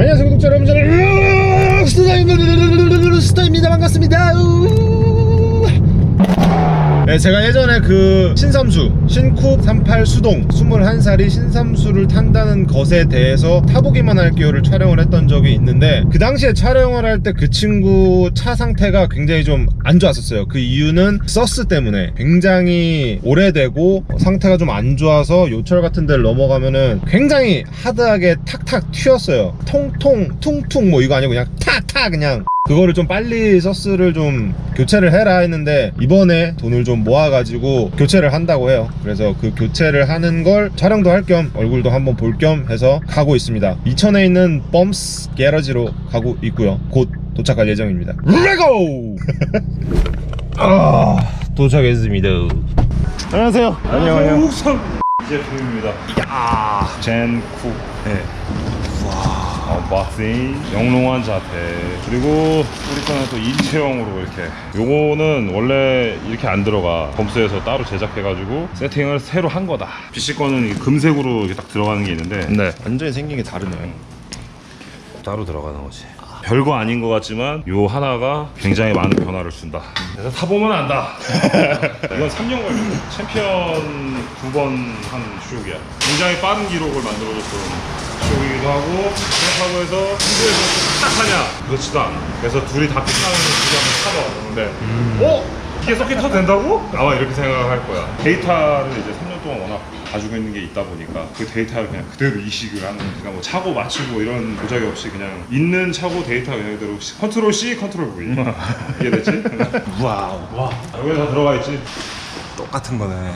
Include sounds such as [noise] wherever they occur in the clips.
안녕하세요 구독자 여러분. 저는 스타입니다. 반갑습니다 네, 제가 예전에 그 신삼수 신쿱 38 수동 21살이 신삼수를 탄다는 것에 대해서 타보기만 할게요를 촬영을 했던 적이 있는데 그 당시에 촬영을 할 때 그 친구 차 상태가 굉장히 좀 안 좋았었어요. 그 이유는 서스 때문에 굉장히 오래되고 상태가 좀 안 좋아서 요철 같은 데를 넘어가면은 굉장히 하드하게 탁탁 튀었어요. 통통 퉁퉁 뭐 이거 아니고 그냥 탁탁 그냥 그거를 좀 빨리 서스를 좀 교체를 해라 했는데 이번에 돈을 좀 모아가지고 교체를 한다고 해요. 그래서 그 교체를 하는 걸 촬영도 할 겸 얼굴도 한번 볼 겸 해서 가고 있습니다. 이천에 있는 펌스 게러지로 가고 있고요. 곧 도착할 예정입니다. 레고! [laughs] 아 도착했습니다. 안녕하세요. 안녕하세요 우선 제품입니다. 야, 젠쿡. 네. 와, 언박싱, 영롱한 자태. 그리고 우리 거는 또 일체형으로 이렇게. 요거는 원래 이렇게 안 들어가. 범스에서 따로 제작해가지고 세팅을 새로 한 거다. BC 거는 이 금색으로 이렇게 딱 들어가는 게 있는데 네 완전히 생긴 게 다르네요 따로 들어가는 거지. 별거 아닌 것 같지만 요 하나가 굉장히 많은 변화를 준다. 그래서 타보면 안다. [laughs] 이건 3년 걸린 챔피언 9번 한 쇼기야. 굉장히 빠른 기록을 만들어줬던 쇼기기도 하고 그렇다고 해서 한국에서 딱 하냐? 그렇지도 않아. 그래서 둘이 다 피타는 둘이 한번 타봐. 근데 어? 이게 서킷 타도 된다고? 아마 이렇게 생각할 거야. 데이터를 이제 3년 동안 워낙 가지고 있는 게 있다 보니까 그 데이터를 그냥 그대로 이식을 하는 그러니까 뭐 차고 맞추고 이런 도작이 없이 그냥 있는 차고 데이터 그대로 컨트롤 C 컨트롤 V [laughs] 이해됐지? 와우 와 여기 다 들어가 있지 똑같은 거네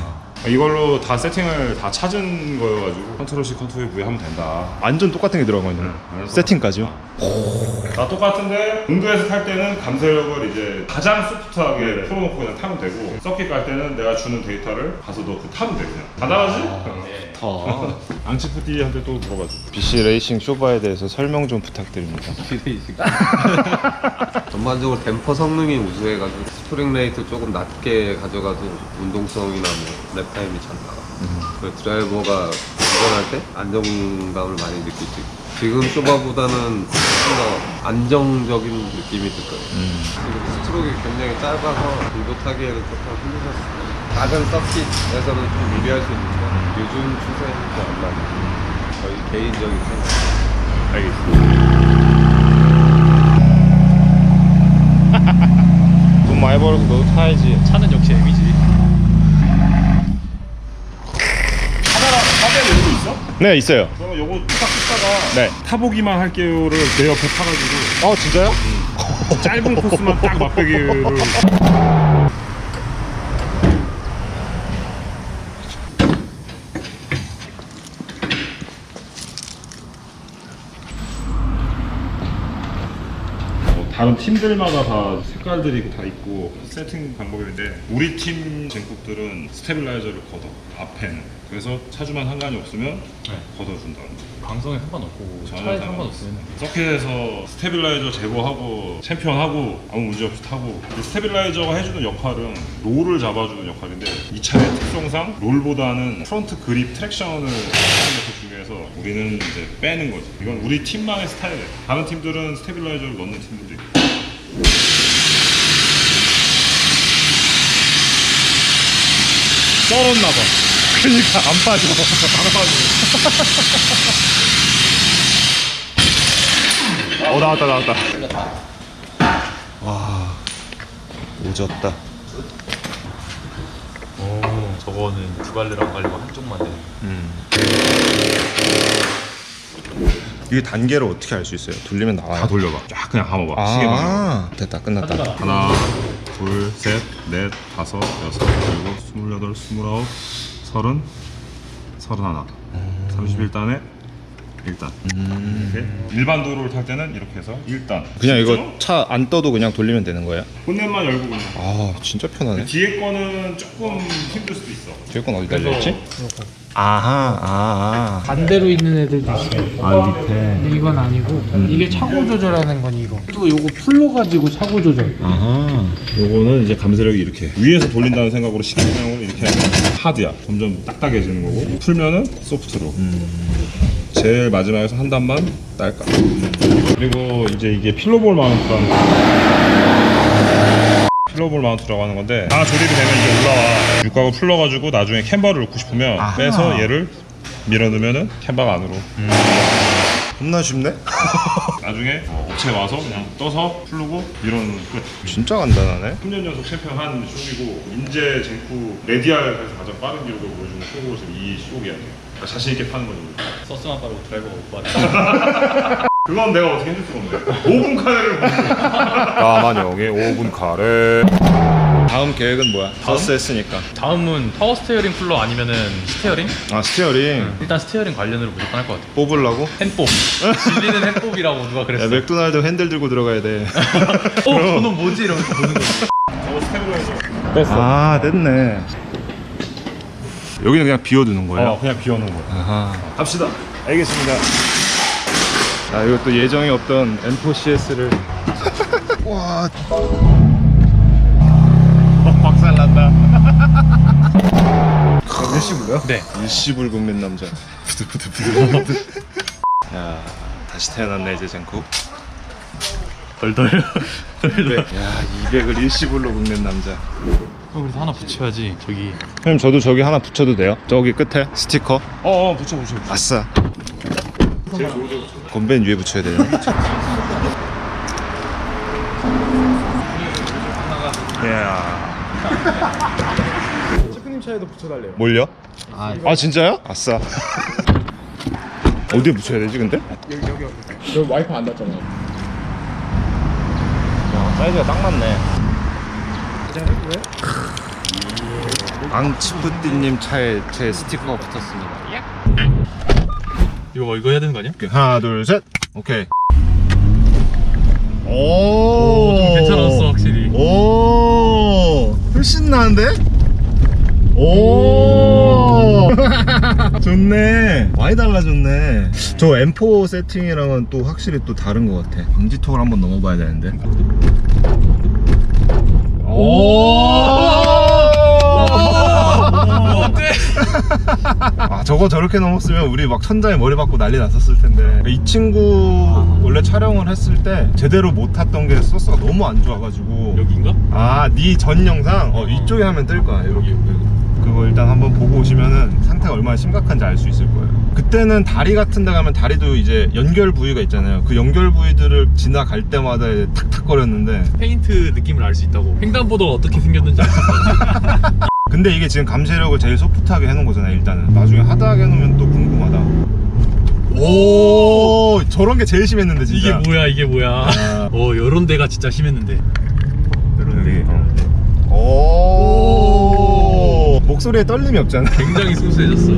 이걸로 다 세팅을 다 찾은 거여가지고 컨트롤 C 컨트롤 V 하면 된다. 완전 똑같은 게 들어가 있네 응. 세팅까지요? 다 똑같은데 운도에서 탈 때는 감쇄력을 이제 가장 소프트하게 풀어놓고 그냥 타면 되고 서킷 갈 때는 내가 주는 데이터를 가서 너 그 타면 돼 그냥. 간단하지? 더 앙치푸디한테 또 물어가지고 BC 레이싱 쇼바에 대해서 설명 좀 부탁드립니다. [laughs] 전반적으로 댐퍼 성능이 우수해가지고 스프링 레이트 조금 낮게 가져가도 운동성이나 뭐랩 타임이 잘 나가. 그 드라이버가 운전할 때 안정감을 많이 느낄 수 있고. 지금 쇼바보다는 좀더 안정적인 느낌이 들 거예요. 그리고 스트로크가 굉장히 짧아서 불도 타기에는 조금 힘드셨어요. 작은 서킷에서는 좀 유리할 수 있는데 요즘 추세는 좀안 맞는 저희 개인적인 생각. 알겠습니다 [laughs] 돈 많이 벌어서 너도 타야지 차는 역시 M이지. 네 있어요 그러면 요거 딱 찍다가 네. 타보기만 할게요를 내 옆에 타가지고 어 진짜요? 짧은 코스만 딱 맛보기를 다른 팀들마다 다 색깔들이 다 있고 세팅 방법인데 우리 팀 젠국들은 스테빌라이저를 걷어 앞에는 그래서 차주만 상관이 없으면 걷어준다는 거 방송에 상관없고 전혀 차에 상관없어. 상관없으면 서킷에서 스테빌라이저 제거하고 챔피언하고 아무 문제 없이 타고. 이 스테빌라이저가 해주는 역할은 롤을 잡아주는 역할인데 이 차의 특성상 롤보다는 프론트 그립 트랙션을 하는 게더 중요해서 우리는 이제 빼는 거지. 이건 우리 팀만의 스타일이에요. 다른 팀들은 스테빌라이저를 넣는 팀들도 있고 썰었나 봐. 그러니까 안 빠져. 안 빠져. 어 나왔다 나왔다. 오졌다. 오 저거는 두 갈래랑 갈래가 한쪽만 돼. 이게 단계를 어떻게 알 수 있어요? 돌리면 나와요? 다 돌려봐. 쫙 그냥 감아봐. 시계만 아 됐다. 끝났다. 하나 둘 셋 넷 다섯 여섯 일곱 스물여덟 스물아홉 서른 서른하나. 삼십일 단에 1단. 이렇게 일반 도로를 탈 때는 이렇게 해서 1단. 그냥 이거 차 안 떠도 그냥 돌리면 되는 거예요? 본넷만 열고 그냥. 아 진짜 편하네. 뒤에 거는 조금 힘들 수도 있어. 뒤에 건 어디 달려있지? 아하 아하. 반대로 있는 애들도 있어요. 아 밑에. 근데 이건 아니고 이게 차고 조절하는 건 이거. 또 요거 풀로 가지고 차고 조절. 아하. 요거는 이제 감쇄력이 이렇게 위에서 돌린다는 생각으로 식기형으로 이렇게 하면 하드야. 점점 딱딱해지는 거고. 풀면은 소프트로 제일 마지막에서 한 단만 딸까. 그리고 이제 이게 필로볼 마운트라는 거. 필로볼 마운트라고 하는 건데 다 조립이 되면 이게 올라와. 육각을 풀러가지고 나중에 캔버를 넣고 싶으면 빼서 얘를 밀어 넣으면은 캔버가 안으로. 겁나 쉽네? [laughs] 나중에 어, 업체 와서 그냥 떠서 풀르고 밀어넣으면 끝. 진짜 간단하네. 3년 연속 챔피언 한 쇼이고 인제 젠쿠 레디알에서 가장 빠른 기록을 보여주는 쇼고 지금 이 쇼기야 그러니까 자신 있게 파는 거죠 서스만 빠르고 드라이버가 못 빠르. [laughs] 그건 내가 어떻게 해줄 수가 없는데 5분 카레를 보여줘 까만형의 5분 카레 다음 계획은 뭐야? 버스 했으니까 다음은 파워 스테어링 쿨러 아니면은 스테어링? 아 스티어링 일단 스테어링 관련으로 무조건 할 것 같아. 뽑으려고? 핸법. 진리는 핸법이라고 누가 야 그랬어. 맥도날드 핸들 들고 들어가야 돼 어, 저는 뭐지 이러면서 보는 거. 저거 스텝으로 해줘 아 됐네 여기는 그냥 비워두는 거예요? 어 그냥 비워놓은 거야 아하. 갑시다. 알겠습니다. 자 이거 또 예정이 없던 M4CS를. 와. 어, 박살난다. 일시불이요? 네. 일시불 국민 남자. 부들부들부들 야 다시 태어났네 이제 젠쿠 덜덜. 덜덜. 야 200을 일시불로 긁는 남자 어, 그래서 하나 붙여야지. 저기. 형님 저도 저기 하나 붙여도 돼요? 저기 끝에 스티커 어 어 붙여 붙여 아싸 건벤 위에 붙여야 되나? 셰프님 [laughs] 차에도 붙여달래요 뭘요? 아, 진짜요? 아싸 어디에 붙여야 되지 근데? 여기 여기 여기 저 와이프 안 닿잖아요 야 사이즈가 딱 맞네 앙치프띠님 차에 제 스티커가 붙었습니다. 이거 뭐 이거 해야 되는 거 아니야? 오케이, 하나 둘 셋. 오케이. 오, 좀 괜찮았어 확실히. 오. 훨씬 나은데? 오. [laughs] 좋네. 많이 달라졌네. 저 M4 세팅이랑은 또 확실히 또 다른 것 같아. 방지턱을 한번 넘어봐야 되는데 어때? 아 저거 저렇게 넘었으면 우리 막 천장에 머리 박고 난리 났었을 텐데 이 친구 원래 촬영을 했을 때 제대로 못 탔던 게 소스가 너무 안 좋아가지고 여기인가? 아, 네 전 영상 어, 이쪽에 하면 뜰 거야. 여기. 여기. 그거 일단 한번 보고 오시면은 상태가 얼마나 심각한지 알 수 있을 거예요. 그때는 다리 같은 데 가면 다리도 이제 연결 부위가 있잖아요. 그 연결 부위들을 지나갈 때마다 이제 탁탁거렸는데 페인트 느낌을 알 수 있다고. 횡단보도가 어떻게 생겼는지 알 수 있다고. [laughs] 근데 이게 지금 감시력을 제일 소프트하게 해놓은 거잖아요. 일단은 나중에 하드하게 해놓으면 또 궁금하다. 오, 저런 게 제일 심했는데 이게 진짜. 뭐야 이게 뭐야. 아. 어 이런 데가 진짜 심했는데. 여기. 오, 목소리에 떨림이 없잖아. 굉장히 [laughs] 소스해졌어.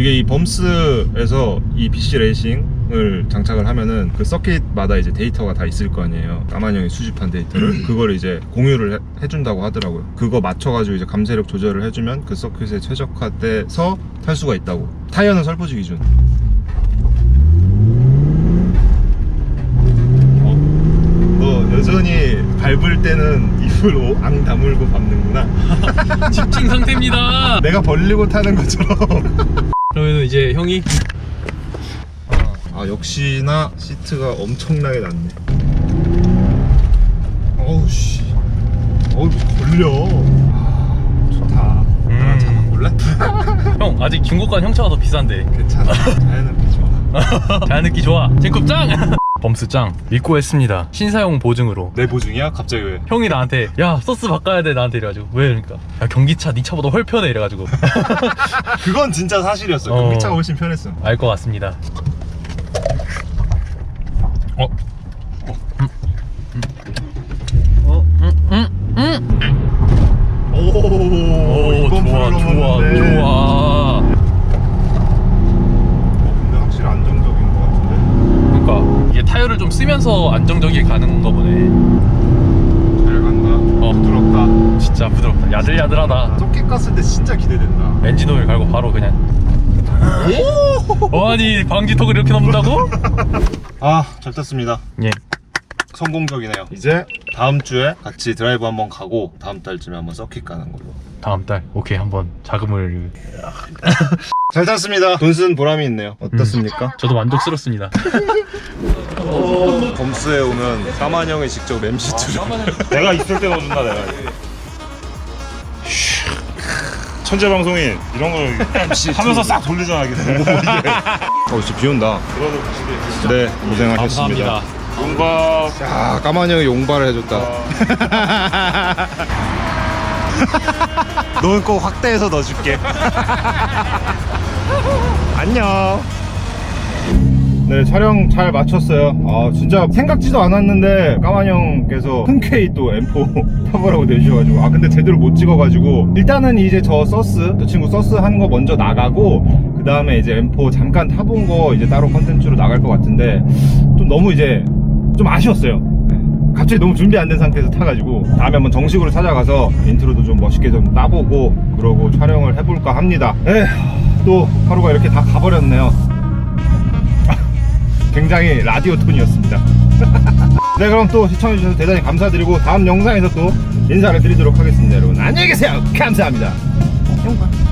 이게 이 범스에서 이 BC 레이싱을 장착을 하면은 그 서킷마다 이제 데이터가 다 있을 거 아니에요. 까만 형이 수집한 데이터를 그걸 이제 공유를 해, 해준다고 하더라고요. 그거 맞춰가지고 이제 감세력 조절을 해주면 그 서킷에 최적화돼서 탈 수가 있다고. 타이어는 설포지 기준. 어, 너 여전히 밟을 때는 입을 오- 앙 다물고 밟는구나. [laughs] 집중 상태입니다. 내가 벌리고 타는 것처럼. [laughs] 그러면은 이제 형이 아 역시나 시트가 엄청나게 낮네 어우 씨 어우 걸려 아, 좋다 음. 차 바꿀래? [laughs] 형 아직 중고가 형차가 더 비싼데. 괜찮아 자연은 [laughs] 좋아 잘 느끼 좋아. 젠컵짱. 범스짱 믿고 했습니다. 신사용 보증으로. 내 보증이야? 갑자기 왜? 형이 나한테 야 소스 바꿔야 돼 나한테 이래가지고 왜 그러니까 야 경기차 네 차보다 훨 편해 이래가지고 [laughs] 그건 진짜 사실이었어 어. 경기차가 훨씬 편했어 알 것 같습니다. 어? 오, 오 이번 좋아 좋아. 좋아. 어, 근데 확실히 안정적인 것 같은데 그러니까 이게 타이어를 좀 쓰면서 안정적이게 가는 거 보네. 잘 간다 어. 부드럽다 진짜 부드럽다. 야들야들하다. 토끼 깠을 때 진짜 기대된다 엔진 오일 갈고 바로 그냥. 어, 아니 방지턱을 이렇게 넘는다고? [laughs] 아잘 탔습니다 예. 성공적이네요. 이제 다음 주에 같이 드라이브 한번 가고 다음 달쯤에 한번 서킷 가는 걸로. 다음 달 오케이 한번 자금을 [laughs] 잘 탔습니다. 돈 쓴 보람이 있네요. 어떻습니까? 저도 만족스럽습니다. [laughs] 검수에 오면 까만 형이 직접 [laughs] 램시트를 내가 있을 때 넣어준다 내가 천재 방송인 이런 걸 [laughs] 하면서 싹 돌리잖아 이게 너무 이게 어 진짜 비 온다. 보시게 네 고생하셨습니다. 감사합니다. 뭔가 야 까만 형이 용발을 해줬다. 너는 꼭 확대해서 넣어줄게. [laughs] 안녕. 네 촬영 잘 마쳤어요. 아 진짜 생각지도 않았는데 까만 형께서 흔쾌히 또 M4 [laughs] 타보라고 내주셔가지고 아 근데 제대로 못 찍어가지고 일단은 이제 저 서스 저 친구 서스 한 거 먼저 나가고 그 다음에 이제 M4 잠깐 타본 거 이제 따로 컨텐츠로 나갈 것 같은데 좀 너무 이제 좀 아쉬웠어요. 네. 갑자기 너무 준비 안 된 상태에서 타가지고 다음에 한번 정식으로 찾아가서 인트로도 좀 멋있게 좀 따보고 그러고 촬영을 해볼까 합니다. 에휴, 또 하루가 이렇게 다 가버렸네요. [laughs] 굉장히 라디오 톤이었습니다. [laughs] 네, 그럼 또 시청해주셔서 대단히 감사드리고 다음 영상에서 또 인사를 드리도록 하겠습니다, 여러분. 안녕히 계세요. 감사합니다. 영광.